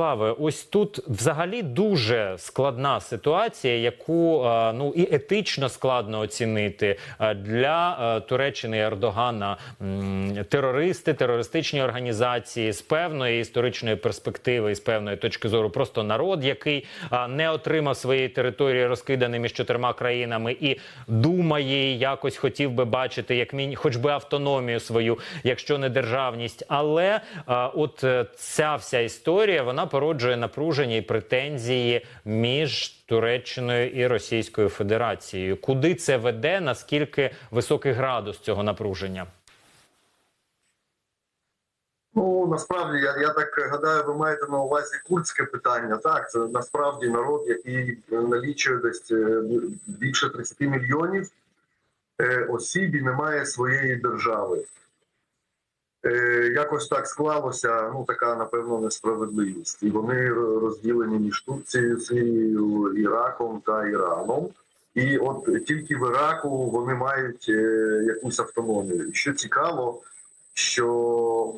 Славе, ось тут взагалі дуже складна ситуація, яку е, ну і етично складно оцінити Е, для е, Туреччини і Ердогана. Терористи, терористичні організації з певної історичної перспективи і з певної точки зору, просто народ, який не отримав своєї території, розкиданий між чотирма країнами, і думає, якось хотів би бачити, як міні, хоч би автономію свою, якщо не державність. Але от ця вся історія вона породжує напруження і претензії між Туреччиною і Російською Федерацією. Куди це веде? Наскільки високий градус цього напруження? Ну насправді я, я так гадаю, ви маєте на увазі курдське питання. Так, це насправді народ, який налічує десь е, більше 30 мільйонів е, осіб і не має своєї держави. Е, Якось так склалося, ну така напевно несправедливість. І вони розділені між Турцією, Сирією, Іраком та Іраном. І от тільки в Іраку вони мають е, якусь автономію. Що цікаво, що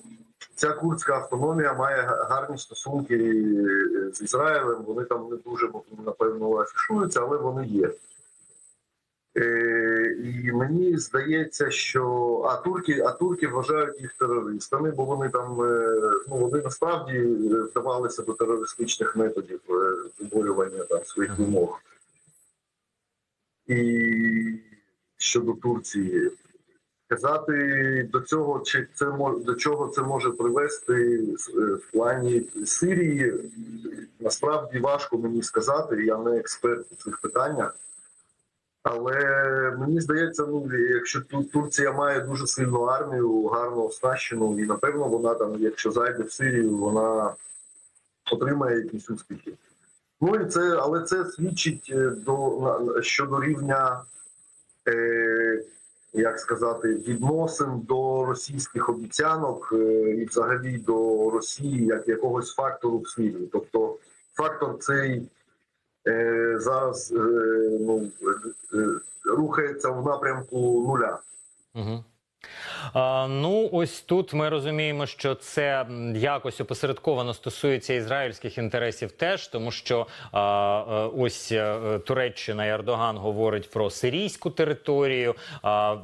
ця курдська автономія має гарні стосунки е, з Ізраїлем. Вони там не дуже напевно афішуються, але вони є. Е, і мені здається, що а турки, а турки вважають їх терористами, бо вони там е, ну вони насправді е, вдавалися до терористичних методів виборювання там своїх вимог. І щодо Турції, казати до цього, чи це до чого це може привести в плані Сирії, насправді важко мені сказати. Я не експерт у цих питаннях. Але мені здається, ну якщо Турція має дуже сильну армію, гарно оснащену, і напевно вона там, якщо зайде в Сирію, вона отримає якісь успіхи. Ну і це, але це свідчить е, до щодо рівня, е, як сказати, відносин до російських обіцянок е, і взагалі до Росії як якогось фактору в Сирії. Тобто фактор цей е, зараз е, ну, е, рухається в напрямку нуля. Угу. А, ну, ось тут ми розуміємо, що це якось опосередковано стосується ізраїльських інтересів теж, тому що а, а, ось е, Туреччина і Ердоган говорить про сирійську територію. А,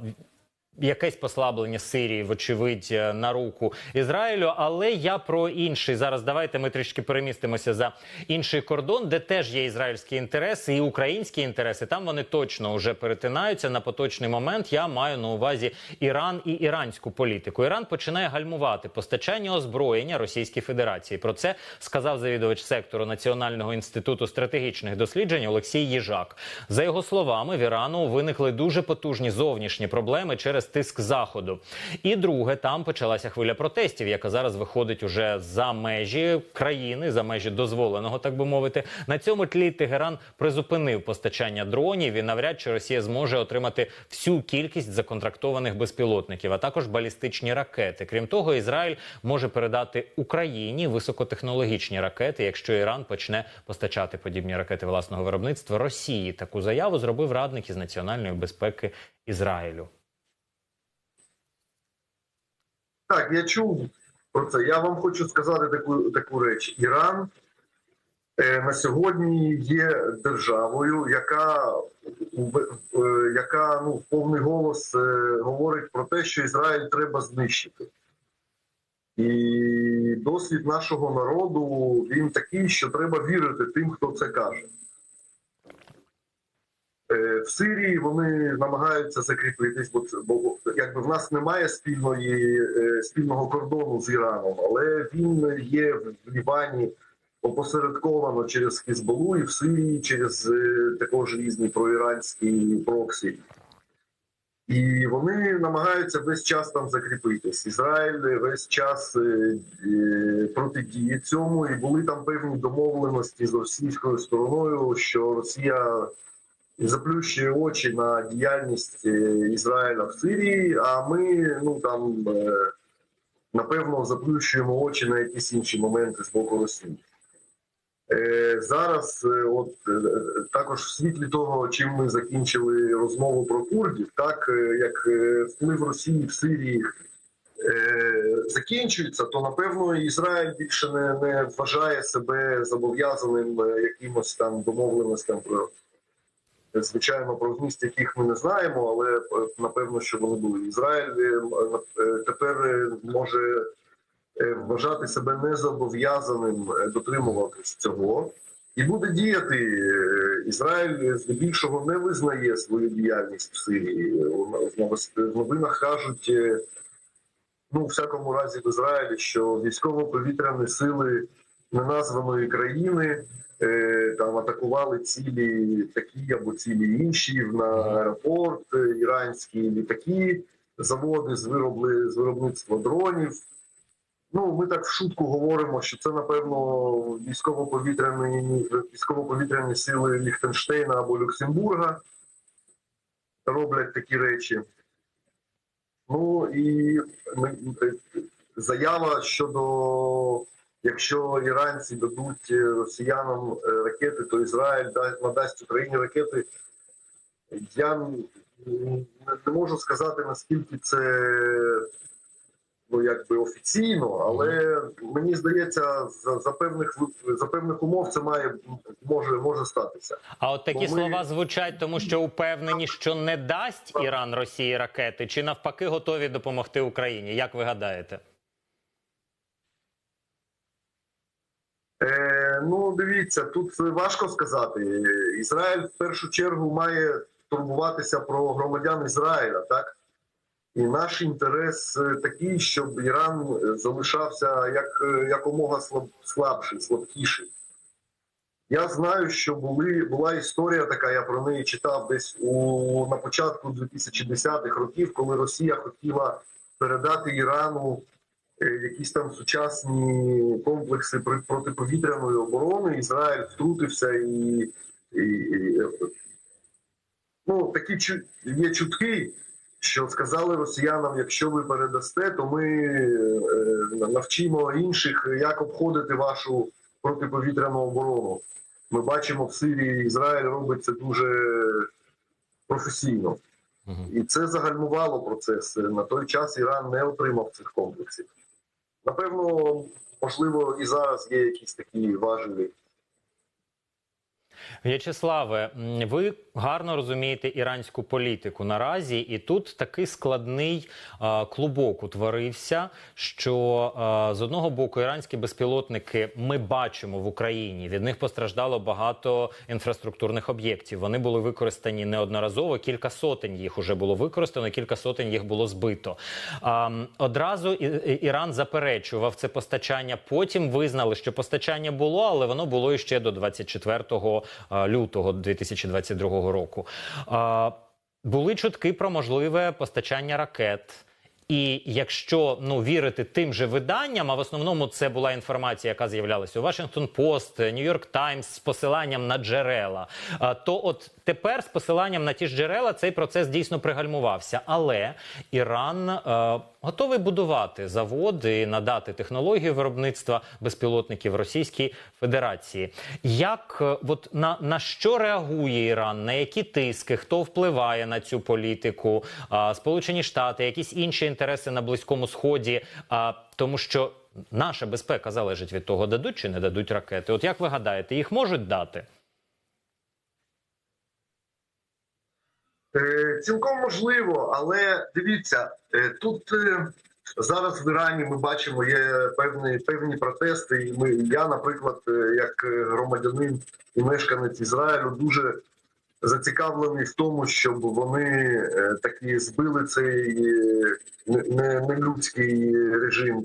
Якесь послаблення Сирії, вочевидь, е, на руку Ізраїлю. Але я про інший зараз. Давайте ми трішки перемістимося за інший кордон, де теж є ізраїльські інтереси і українські інтереси. Там вони точно вже перетинаються на поточний момент. Я маю на увазі Іран і іранську політику. Іран починає гальмувати постачання озброєння Російській Федерації. Про це сказав завідувач сектору Національного інституту стратегічних досліджень Олексій Їжак. За його словами, в Ірану виникли дуже потужні зовнішні проблеми через тиск заходу. І друге, там почалася хвиля протестів, яка зараз виходить уже за межі країни, за межі дозволеного, так би мовити. На цьому тлі Тегеран призупинив постачання дронів і навряд чи Росія зможе отримати всю кількість законтрактованих безпілотників, а також балістичні ракети. Крім того, Ізраїль може передати Україні високотехнологічні ракети, якщо Іран почне постачати подібні ракети власного виробництва Росії. Таку заяву зробив радник із національної безпеки Ізраїлю. Так, я чув про це. Я вам хочу сказати таку, таку реч. Іран е, на сьогодні є державою, яка, е, яка ну, повний голос е, говорить про те, що Ізраїль треба знищити. І досвід нашого народу він такий, що треба вірити тим, хто це каже. Е, В Сирії вони намагаються закріпитись, бо бо якби в нас немає спільної е, спільного кордону з Іраном, але він є в Лівані опосередковано через Хізбалу і в Сирії через е, також різні проіранські проксі. І вони намагаються весь час там закріпитись. Ізраїль весь час протидіє цьому, і були там певні домовленості з російською стороною, що Росія заплющує очі на діяльність Ізраїля в Сирії, а ми ну там е, напевно заплющуємо очі на якісь інші моменти з боку Росії. Е, Зараз, от також в світлі того, чим ми закінчили розмову про курдів, так е, як е, вплив Росії в Сирії е, закінчується, то напевно Ізраїль більше не, не вважає себе зобов'язаним якимось там домовленостям про звичайно про зміст, яких ми не знаємо, але е, напевно, що вони були. Ізраїль е, тепер е, може вважати себе незобов'язаним е, дотримуватись цього. І буде діяти Ізраїль здебільшого не визнає свою діяльність в Сирії. В новинах кажуть, ну, в всякому разі, в Ізраїлі, що військово-повітряні сили неназваної країни там атакували цілі такі або цілі інші на аеропорт, е, іранські літаки, заводи з виробли з виробництва дронів. Ну, ми так в шутку говоримо, що це напевно військово-повітряні військово-повітряні сили Ліхтенштейна або Люксембурга роблять такі речі. Ну і е, заява щодо якщо іранці дадуть е, росіянам е, ракети, то Ізраїль да- надасть Україні ракети. Я не можу сказати наскільки це ну якби офіційно, але мені здається, за, за певних за певних умов це має може може статися. А от такі Бо ми- слова звучать, тому що упевнені, що не дасть Іран Росії ракети, чи навпаки готові допомогти Україні. Як ви гадаєте? Е, ну, дивіться, тут важко сказати. Ізраїль в першу чергу має турбуватися про громадян Ізраїля, так? І наш інтерес е, такий, щоб Іран залишався як, е, якомога слаб, слабший, слабкіший. Я знаю, що були, була історія така, я про неї читав десь у, на початку 2010-х років, коли Росія хотіла передати Ірану якісь там сучасні комплекси протиповітряної оборони. Ізраїль втрутився і, і, і е, ну, такі є чутки, що сказали росіянам: якщо ви передасте, то ми е, навчимо інших, як обходити вашу протиповітряну оборону. Ми бачимо в Сирії Ізраїль робить це дуже професійно. І це загальмувало процес. На той час Іран не отримав цих комплексів. Напевно, можливо, і зараз є якісь такі важелі. В'ячеславе, ви гарно розумієте іранську політику наразі, і тут такий складний а, клубок утворився. Що а, з одного боку іранські безпілотники ми бачимо в Україні. Від них постраждало багато інфраструктурних об'єктів. Вони були використані неодноразово. Кілька сотень їх уже було використано, кілька сотень їх було збито. М, одразу Іран заперечував це постачання. Потім визнали, що постачання було, але воно було іще до 24 а, лютого 2022 року. Були чутки про можливе постачання ракет. І якщо ну вірити тим же виданням, а в основному це була інформація, яка з'являлася у Washington Post, New York Times з посиланням на джерела, то от тепер з посиланням на ті ж джерела цей процес дійсно пригальмувався. Але Іран е, готовий будувати заводи, надати технологію виробництва безпілотників Російській Федерації. Як е, от на, на що реагує Іран? На які тиски? Хто впливає на цю політику? А, Сполучені Штати, якісь інші інтереси на Близькому Сході? А, тому що наша безпека залежить від того, дадуть чи не дадуть ракети. От як ви гадаєте, їх можуть дати? Е, Цілком можливо, але дивіться, е, тут е, зараз в Ірані ми бачимо є певні певні протести. І ми, я, наприклад, е, як е, громадянин і мешканець Ізраїлю, дуже зацікавлений в тому, щоб вони е, таки збили цей е, не- не- нелюдський режим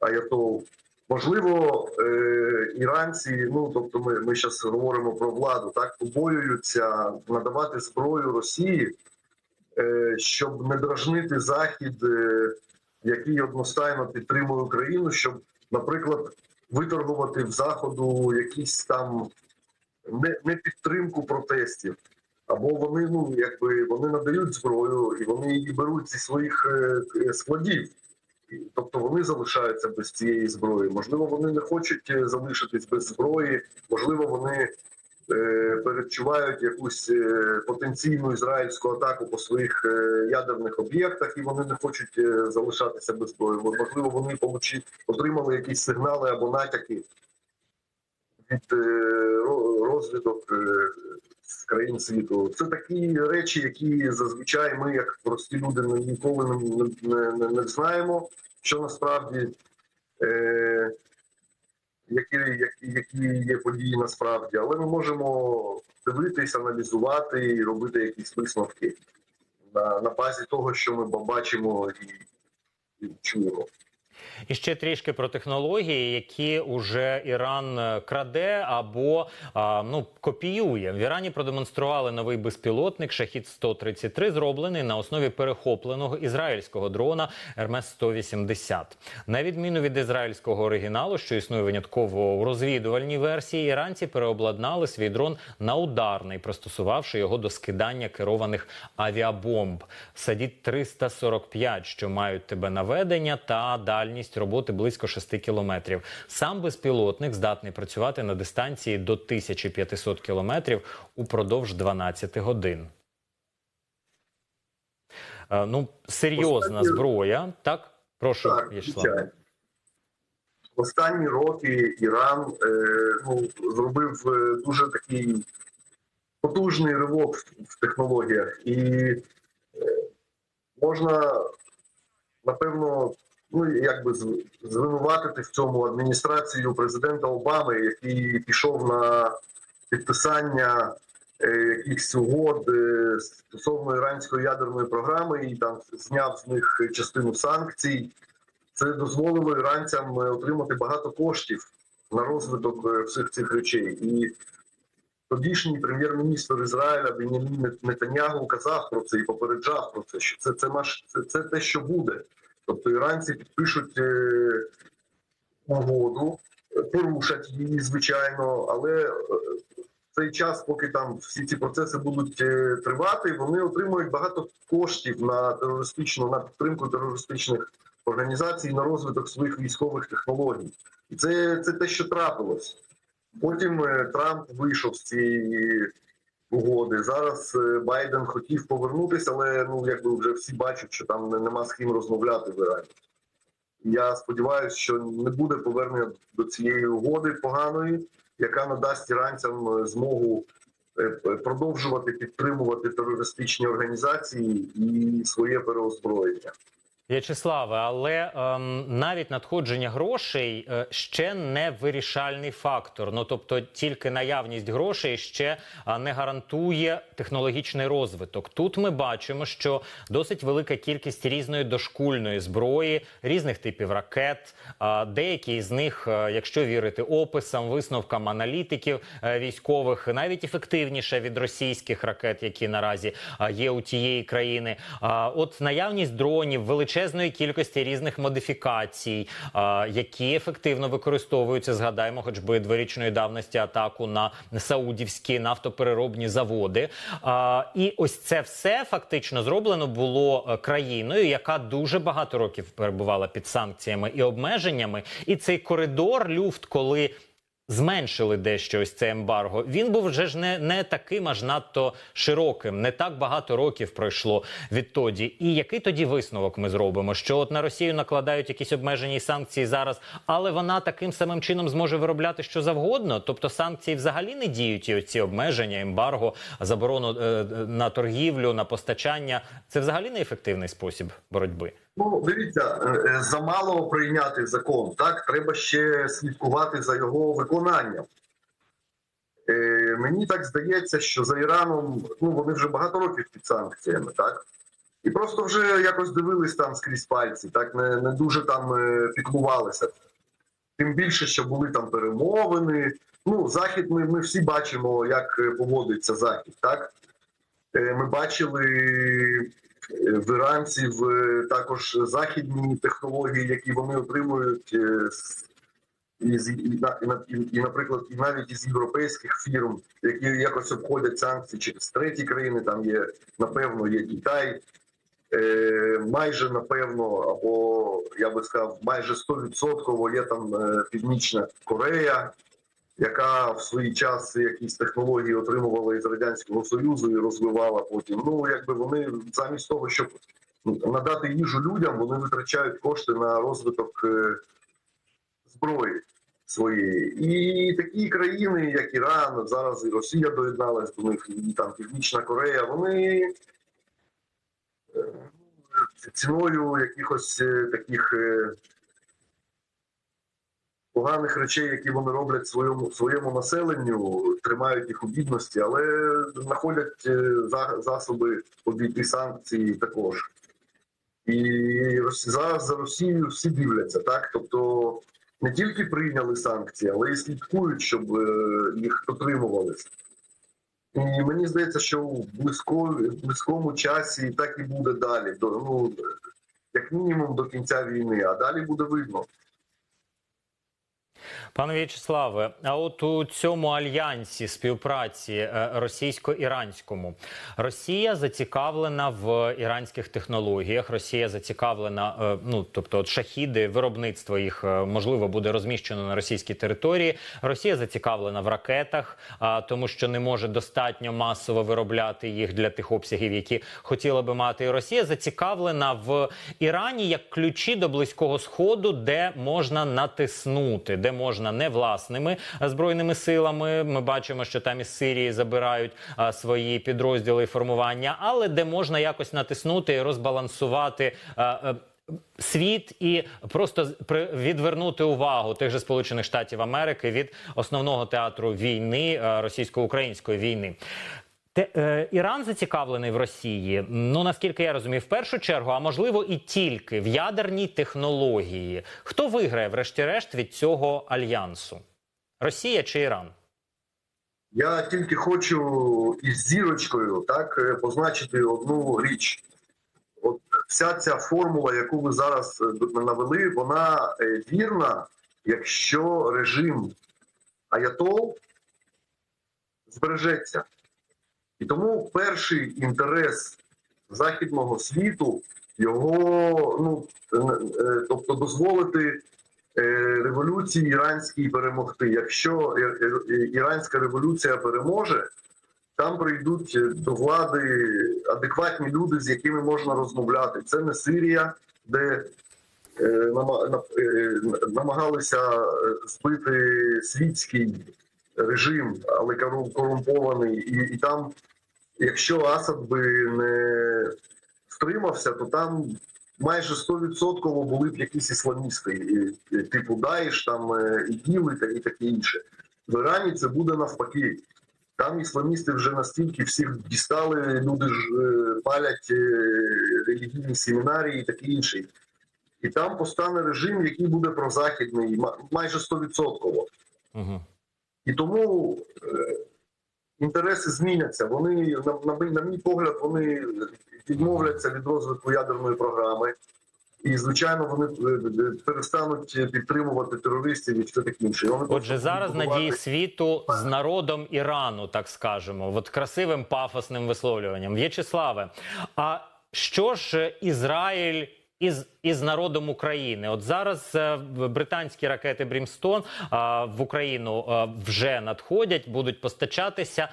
Аятол. Можливо, е, іранці, ну тобто, ми, ми зараз говоримо про владу, так побоюються надавати зброю Росії, е, щоб не дражнити Захід, е, який одностайно підтримує Україну, щоб, наприклад, виторгувати в заходу якісь там не, не підтримку протестів. Або вони ну якби вони надають зброю і вони її беруть зі своїх складів. Тобто вони залишаються без цієї зброї. Можливо, вони не хочуть е, залишитись без зброї. Можливо, вони е, передчувають якусь е, потенційну ізраїльську атаку по своїх ядерних об'єктах, і вони не хочуть залишатися без зброї. Можливо, вони отримали якісь сигнали або натяки від е, ро- розвідок е, з країн світу. Це такі речі, які зазвичай ми, як прості люди, ніколи не, не, не, знаємо, що насправді. Е, які, які, які є події насправді, але ми можемо дивитись, аналізувати і робити якісь висновки на, на базі того, що ми бачимо і, і чуємо. І ще трішки про технології, які уже Іран е, краде або ну копіює. В Ірані продемонстрували новий безпілотник Шахід 133 зроблений на основі перехопленого ізраїльського дрона Ермес 180 На відміну від ізраїльського оригіналу, що існує винятково у розвідувальній версії, іранці переобладнали свій дрон на ударний, пристосувавши його до скидання керованих авіабомб. Садіть 345, що мають тебе наведення та дальність роботи близько 6 кілометрів. Сам безпілотник здатний працювати на дистанції до 1500 кілометрів упродовж 12 годин. Е, ну, серйозна зброя. Так, прошу, Так, В'ячеслав. останні роки Іран е, ну, зробив е, дуже такий потужний ривок в, в технологіях, і е, можна напевно ну якби звинуватити в цьому адміністрацію президента Обами, який пішов на підписання е, якихось угод е, стосовно іранської ядерної програми і там зняв з них частину санкцій. Це дозволило іранцям е, отримати багато коштів на розвиток всіх цих речей. І тодішній прем'єр-міністр Ізраїля Бенямін Нетаньягу казав про це і попереджав про це, що це, це, наш, це, це те, що буде. Тобто іранці підпишуть е, угоду, порушать її, звичайно, але е, цей час, поки там всі ці процеси будуть е, тривати, вони отримують багато коштів на терористичну на підтримку терористичних організацій на розвиток своїх військових технологій. І це, це те, що трапилось. Потім Трамп вийшов з цієї угоди. Зараз е, Байден хотів повернутися, але ну якби вже всі бачать, що там нема з ким розмовляти в Ірані. Я сподіваюся, що не буде повернення до цієї угоди поганої, яка надасть іранцям е, змогу е, продовжувати підтримувати терористичні організації і своє переозброєння. В'ячеславе, але ем, навіть надходження грошей е, ще не вирішальний фактор. Ну тобто, тільки наявність грошей ще а, не гарантує технологічний розвиток. Тут ми бачимо, що досить велика кількість різної дошкульної зброї, різних типів ракет. А, деякі з них, е, якщо вірити описам, висновкам аналітиків е, військових, навіть ефективніше від російських ракет, які наразі є у тієї країни. А, от наявність дронів, величезної кількості різних модифікацій, які ефективно використовуються. Згадаємо, хоч би дворічної давності атаку на саудівські нафтопереробні заводи. І ось це все фактично зроблено було е, країною, яка дуже багато років перебувала під санкціями і обмеженнями. І цей коридор люфт, коли зменшили дещо ось це ембарго. Він був вже ж не, не таким аж надто широким. Не так багато років пройшло відтоді. І який тоді висновок ми зробимо? Що от на Росію накладають якісь обмежені санкції зараз, але вона таким самим чином зможе виробляти що завгодно. Тобто санкції взагалі не діють і ці обмеження, ембарго, заборону е, на торгівлю, на постачання. Це взагалі не ефективний спосіб боротьби. Ну, дивіться, е, е, замало прийняти закон. Так, треба ще слідкувати за його виконанням. Е, мені так здається, що за Іраном ну вони вже багато років під санкціями, так? І просто вже якось дивились там скрізь пальці, так не, не дуже там е, піклувалися. Тим більше, що були там перемовини. Ну, захід, ми, ми всі бачимо, як поводиться захід, так? Ми бачили е, в іранців е, також західні технології, які вони отримують е, із, на- і, і, і, наприклад, і навіть із європейських фірм, які якось обходять санкції через треті країни, там є, напевно, є Китай, е, майже напевно, або я би сказав, майже 100% є там е, Північна Корея. Яка в свій час якісь технології отримувала із радянського союзу і розвивала потім. Ну якби вони замість того, щоб надати їжу людям, вони витрачають кошти на розвиток е, зброї своєї. І такі країни, як Іран, зараз і Росія доєдналась до них, і там Північна Корея, вони е, ціною якихось е, таких поганих речей, які вони роблять своєму своєму населенню, тримають їх у бідності, але знаходять е, засоби обійти санкції також. І зараз за Росією всі дивляться, так? Тобто не тільки прийняли санкції, але й слідкують, щоб е, їх дотримувалися. І мені здається, що в близько- в близькому часі так і буде далі. До, ну, як мінімум до кінця війни, а далі буде видно. Пане В'ячеславе, а от у цьому альянсі співпраці е, російсько-іранському Росія зацікавлена в іранських технологіях. Росія зацікавлена, е, ну тобто, от шахіди, виробництво їх е, можливо буде розміщено на російській території. Росія зацікавлена в ракетах, тому що не може достатньо масово виробляти їх для тих обсягів, які хотіла би мати. Росія зацікавлена в Ірані як ключі до близького сходу, де можна натиснути, де можна не власними збройними силами. Ми бачимо, що там із Сирії забирають свої підрозділи і формування, але де можна якось натиснути і розбалансувати. е, Світ і просто відвернути увагу тих же Сполучених Штатів Америки від основного театру війни російсько-української війни. Те, е, Іран зацікавлений в Росії. Ну наскільки я розумію, в першу чергу, а можливо і тільки в ядерній технології. Хто виграє, врешті-решт, від цього альянсу? Росія чи Іран? Я тільки хочу із зірочкою так е, позначити одну річ. От вся ця формула, яку ви зараз е, навели, вона е, вірна, якщо режим Аятол збережеться. І тому перший інтерес західного світу його, ну е, е, тобто дозволити е, революції іранській перемогти. Якщо іранська революція переможе, там прийдуть до влади адекватні люди, з якими можна розмовляти. Це не Сирія, де нама- на- намагалися збити світський режим, але корумпований, і, і там, якщо Асад би не стримався, то там майже 100% були б якісь ісламісти, типу Даїш, там е, ІГІЛ і та- і таке інше. В Ірані це буде навпаки. Там ісламісти вже настільки всіх дістали, люди ж е, палять е, релігійні семінарії і таке інше. І там постане режим, який буде прозахідний, майже 100%. Угу. І тому інтереси зміняться. Вони, на, на, мій- на мій погляд, вони відмовляться від розвитку ядерної програми. І, звичайно, вони е, е, перестануть підтримувати терористів і все таке інше. Вони Отже, зараз надії світу з народом Ірану, так скажемо, от красивим пафосним висловлюванням. В'ячеславе, а що ж Ізраїль? Із, із народом України, от зараз е, британські ракети Брімстон в Україну е, вже надходять, будуть постачатися.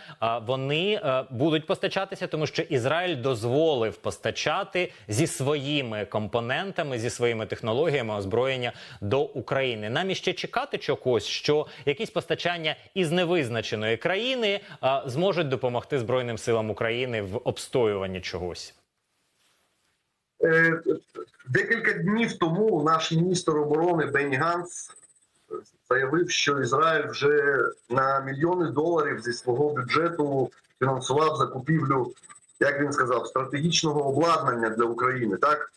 Вони е, будуть постачатися, тому що Ізраїль дозволив постачати зі своїми компонентами, зі своїми технологіями озброєння до України. Нам іще чекати чогось, що якісь постачання із невизначеної країни зможуть допомогти Збройним силам України в обстоюванні чогось. Е, Декілька днів тому наш міністр оборони Бенні Ганс заявив, що Ізраїль вже на мільйони доларів зі свого бюджету фінансував закупівлю, як він сказав, стратегічного обладнання для України. Так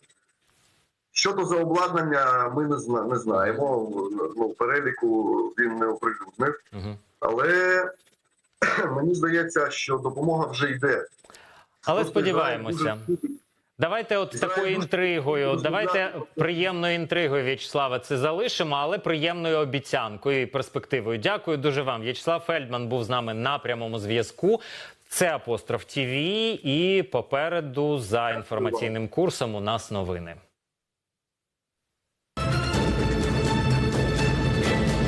що то за обладнання, ми не зна- не знаємо. Ну, переліку він не оприлюднив, але мені здається, що допомога вже йде. Але Просто сподіваємося. Дуже- Давайте, от такою інтригою. Давайте приємною інтригою, В'ячеслава, це залишимо, але приємною обіцянкою і перспективою. Дякую дуже вам. В'ячеслав Фельдман був з нами на прямому зв'язку. Це апостроф ТІВІ і попереду за інформаційним курсом у нас новини.